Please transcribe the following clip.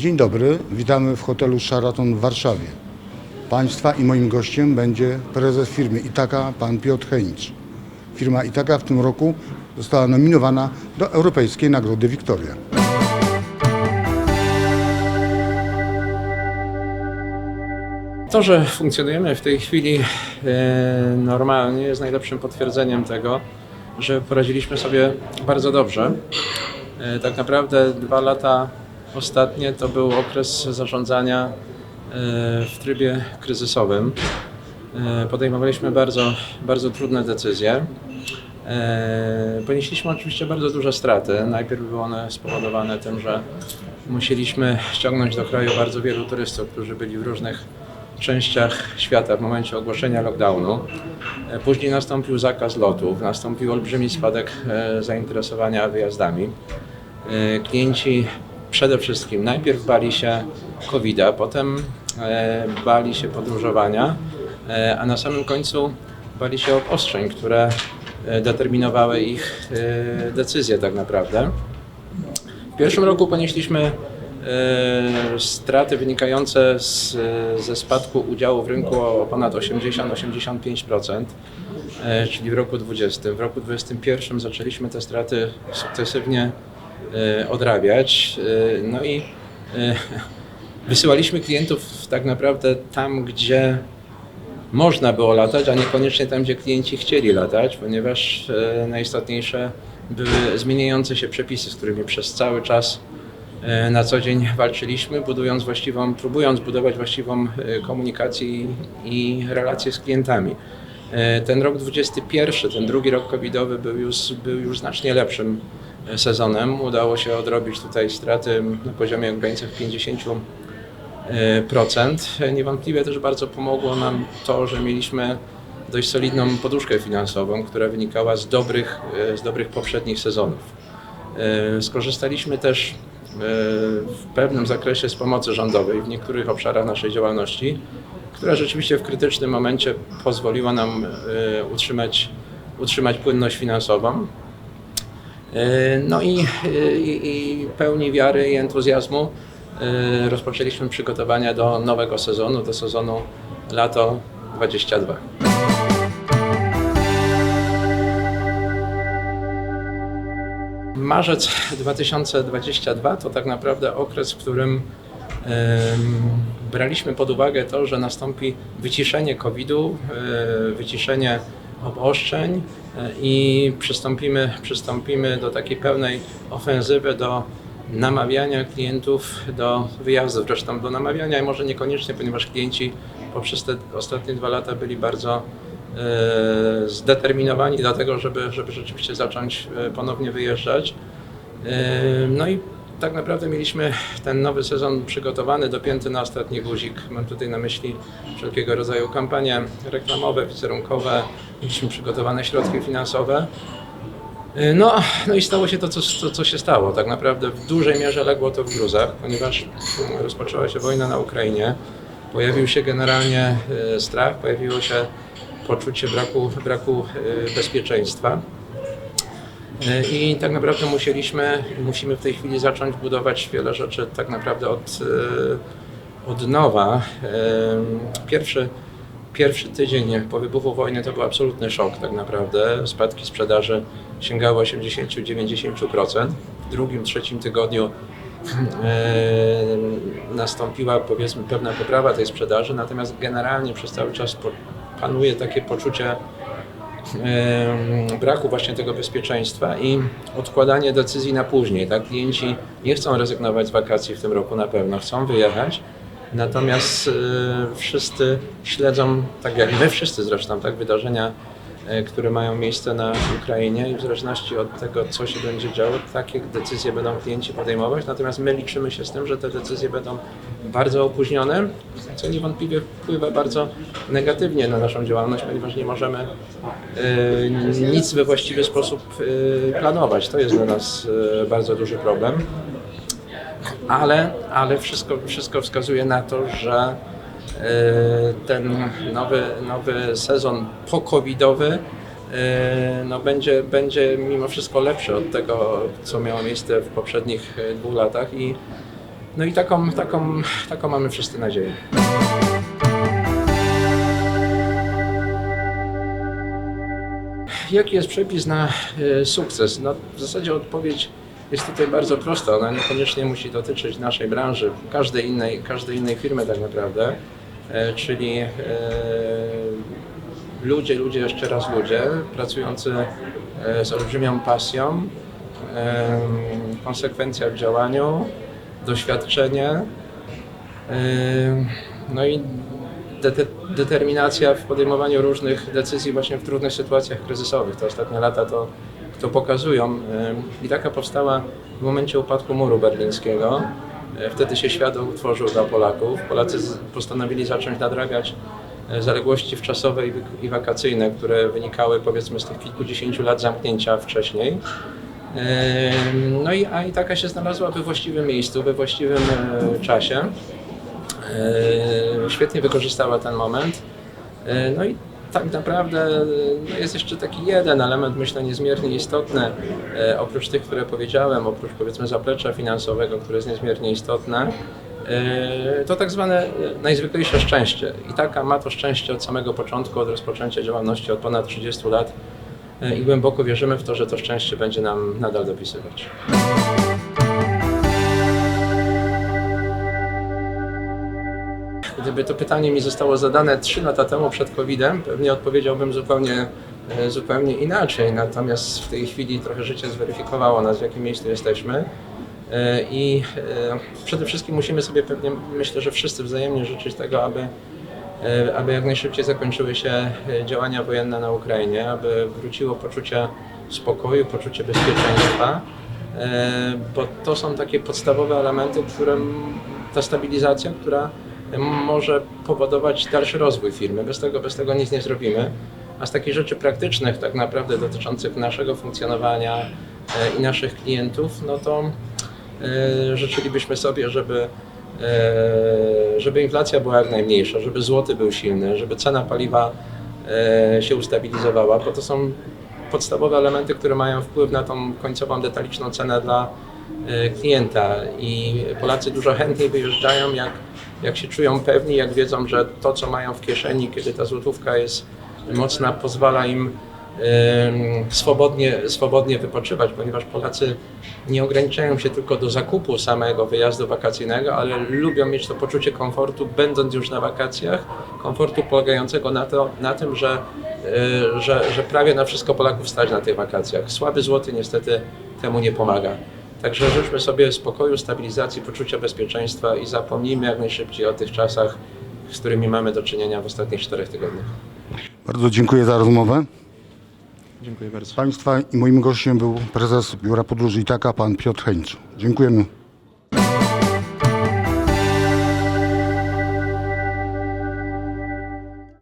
Dzień dobry, witamy w hotelu Sheraton w Warszawie. Państwa i moim gościem będzie prezes firmy Itaka, pan Piotr Henicz. Firma Itaka w tym roku została nominowana do Europejskiej Nagrody Wiktoria. To, że funkcjonujemy w tej chwili e, normalnie, jest najlepszym potwierdzeniem tego, że poradziliśmy sobie bardzo dobrze. E, tak naprawdę dwa lata ostatnie to był okres zarządzania e, w trybie kryzysowym. E, podejmowaliśmy bardzo, bardzo trudne decyzje. E, Ponieśliśmy oczywiście bardzo duże straty. Najpierw były one spowodowane tym, że musieliśmy ściągnąć do kraju bardzo wielu turystów, którzy byli w różnych częściach świata w momencie ogłoszenia lockdownu. Później nastąpił zakaz lotów, nastąpił olbrzymi spadek zainteresowania wyjazdami. Klienci przede wszystkim najpierw bali się COVID-a, potem e, bali się podróżowania, e, a na samym końcu bali się obostrzeń, które e, determinowały ich decyzje tak naprawdę. W pierwszym roku ponieśliśmy straty wynikające z, ze spadku udziału w rynku o ponad 80-85%, e, czyli w roku 2020. W roku 2021 zaczęliśmy te straty sukcesywnie odrabiać. E, No i e, wysyłaliśmy klientów tak naprawdę tam, gdzie można było latać, a niekoniecznie tam, gdzie klienci chcieli latać, ponieważ e, najistotniejsze były zmieniające się przepisy, z którymi przez cały czas e, na co dzień walczyliśmy, budując właściwą, próbując budować właściwą e, komunikację i, relacje z klientami. E, Ten rok 21, ten drugi rok covidowy był już, był już znacznie lepszym e, sezonem. Udało się odrobić tutaj straty na poziomie granicach 50 e, procent. Niewątpliwie też bardzo pomogło nam to, że mieliśmy dość solidną poduszkę finansową, która wynikała z dobrych, e, z dobrych poprzednich sezonów. E, Skorzystaliśmy też w pewnym zakresie z pomocy rządowej w niektórych obszarach naszej działalności, która rzeczywiście w krytycznym momencie pozwoliła nam utrzymać, utrzymać płynność finansową. E, No i, i, i pełni wiary i entuzjazmu e, rozpoczęliśmy przygotowania do nowego sezonu, do sezonu lato 22. Marzec 2022 to tak naprawdę okres, w którym braliśmy pod uwagę to, że nastąpi wyciszenie COVID-u, e, wyciszenie obostrzeń e, i przystąpimy, przystąpimy do takiej pełnej ofensywy, do namawiania klientów do wyjazdów. Zresztą do namawiania może niekoniecznie, ponieważ klienci poprzez te ostatnie dwa lata byli bardzo e, zdeterminowani do tego, żeby, żeby rzeczywiście zacząć e, ponownie wyjeżdżać. E, No i tak naprawdę mieliśmy ten nowy sezon przygotowany, dopięty na ostatni guzik. Mam tutaj na myśli wszelkiego rodzaju kampanie reklamowe, wizerunkowe, mieliśmy przygotowane środki finansowe. E, No, no i stało się to co, co się stało. Tak naprawdę w dużej mierze legło to w gruzach, ponieważ rozpoczęła się wojna na Ukrainie. Pojawił się generalnie e, strach, pojawiło się poczucie braku, braku e, bezpieczeństwa. I tak naprawdę musieliśmy, musimy w tej chwili zacząć budować wiele rzeczy tak naprawdę od, e, od nowa. E, Pierwszy, pierwszy tydzień po wybuchu wojny to był absolutny szok tak naprawdę. Spadki sprzedaży sięgały 80-90%. W drugim, trzecim tygodniu e, nastąpiła powiedzmy pewna poprawa tej sprzedaży, natomiast generalnie przez cały czas panuje takie poczucie braku właśnie tego bezpieczeństwa i odkładanie decyzji na później. Tak? Klienci nie chcą rezygnować z wakacji w tym roku na pewno, chcą wyjechać, natomiast e, wszyscy śledzą, tak jak my wszyscy zresztą, tak, wydarzenia, które mają miejsce na Ukrainie i w zależności od tego, co się będzie działo, takie decyzje będą klienci podejmować, natomiast my liczymy się z tym, że te decyzje będą bardzo opóźnione, co niewątpliwie wpływa bardzo negatywnie na naszą działalność, ponieważ nie możemy e, nic we właściwy sposób e, planować. To jest dla nas e, bardzo duży problem. Ale, ale wszystko, wszystko wskazuje na to, że e, ten nowy, nowy sezon po-covidowy e, no będzie, będzie mimo wszystko lepszy od tego, co miało miejsce w poprzednich e, dwóch latach i No i taką, taką, taką mamy wszyscy nadzieję. Jaki jest przepis na e, sukces? No, w zasadzie odpowiedź jest tutaj bardzo prosta. Ona niekoniecznie musi dotyczyć naszej branży, każdej innej, każdej innej firmy tak naprawdę. E, czyli e, ludzie, ludzie, jeszcze raz ludzie, pracujący e, z olbrzymią pasją, konsekwencja w działaniu, doświadczenie, no i de- determinacja w podejmowaniu różnych decyzji właśnie w trudnych sytuacjach kryzysowych. Te ostatnie lata to, to pokazują. Ym, I taka powstała w momencie upadku muru berlińskiego. E, Wtedy się świat utworzył dla Polaków. Polacy postanowili zacząć nadrabiać e, zaległości wczasowe i wakacyjne, które wynikały powiedzmy z tych kilkudziesięciu lat zamknięcia wcześniej. No i, a i taka się znalazła we właściwym miejscu, we właściwym e, czasie. E, Świetnie wykorzystała ten moment. E, No i tak naprawdę no jest jeszcze taki jeden element, myślę, niezmiernie istotny, e, oprócz tych, które powiedziałem, oprócz powiedzmy zaplecza finansowego, które jest niezmiernie istotne, e, to tak zwane e, najzwyklejsze szczęście. I taka ma to szczęście od samego początku, od rozpoczęcia działalności od ponad 30 lat i głęboko wierzymy w to, że to szczęście będzie nam nadal dopisywać. Gdyby to pytanie mi zostało zadane 3 lata temu przed COVID-em, pewnie odpowiedziałbym zupełnie, e, zupełnie inaczej. Natomiast w tej chwili trochę życie zweryfikowało nas, w jakim miejscu jesteśmy. E, I e, przede wszystkim musimy sobie pewnie, myślę, że wszyscy wzajemnie życzyć tego, aby, aby jak najszybciej zakończyły się działania wojenne na Ukrainie, aby wróciło poczucie spokoju, poczucie bezpieczeństwa, bo to są takie podstawowe elementy, które ta stabilizacja, która może powodować dalszy rozwój firmy. Bez tego, bez tego nic nie zrobimy. A z takich rzeczy praktycznych, tak naprawdę dotyczących naszego funkcjonowania e, i naszych klientów, no to e, życzylibyśmy sobie, żeby, e, żeby inflacja była jak najmniejsza, żeby złoty był silny, żeby cena paliwa się ustabilizowała, bo to są podstawowe elementy, które mają wpływ na tą końcową detaliczną cenę dla klienta i Polacy dużo chętniej wyjeżdżają, jak, jak się czują pewni, jak wiedzą, że to, co mają w kieszeni, kiedy ta złotówka jest mocna, pozwala im swobodnie, swobodnie wypoczywać, ponieważ Polacy nie ograniczają się tylko do zakupu samego wyjazdu wakacyjnego, ale lubią mieć to poczucie komfortu, będąc już na wakacjach, komfortu polegającego na, to, na tym, że, e, że, że prawie na wszystko Polaków stać na tych wakacjach. Słaby złoty niestety temu nie pomaga. Także życzmy sobie spokoju, stabilizacji, poczucia bezpieczeństwa i zapomnijmy jak najszybciej o tych czasach, z którymi mamy do czynienia w ostatnich czterech tygodniach. Bardzo dziękuję za rozmowę. Dziękuję bardzo. Państwa i moim gościem był prezes Biura Podróży Itaka, pan Piotr Heńcz. Dziękujemy.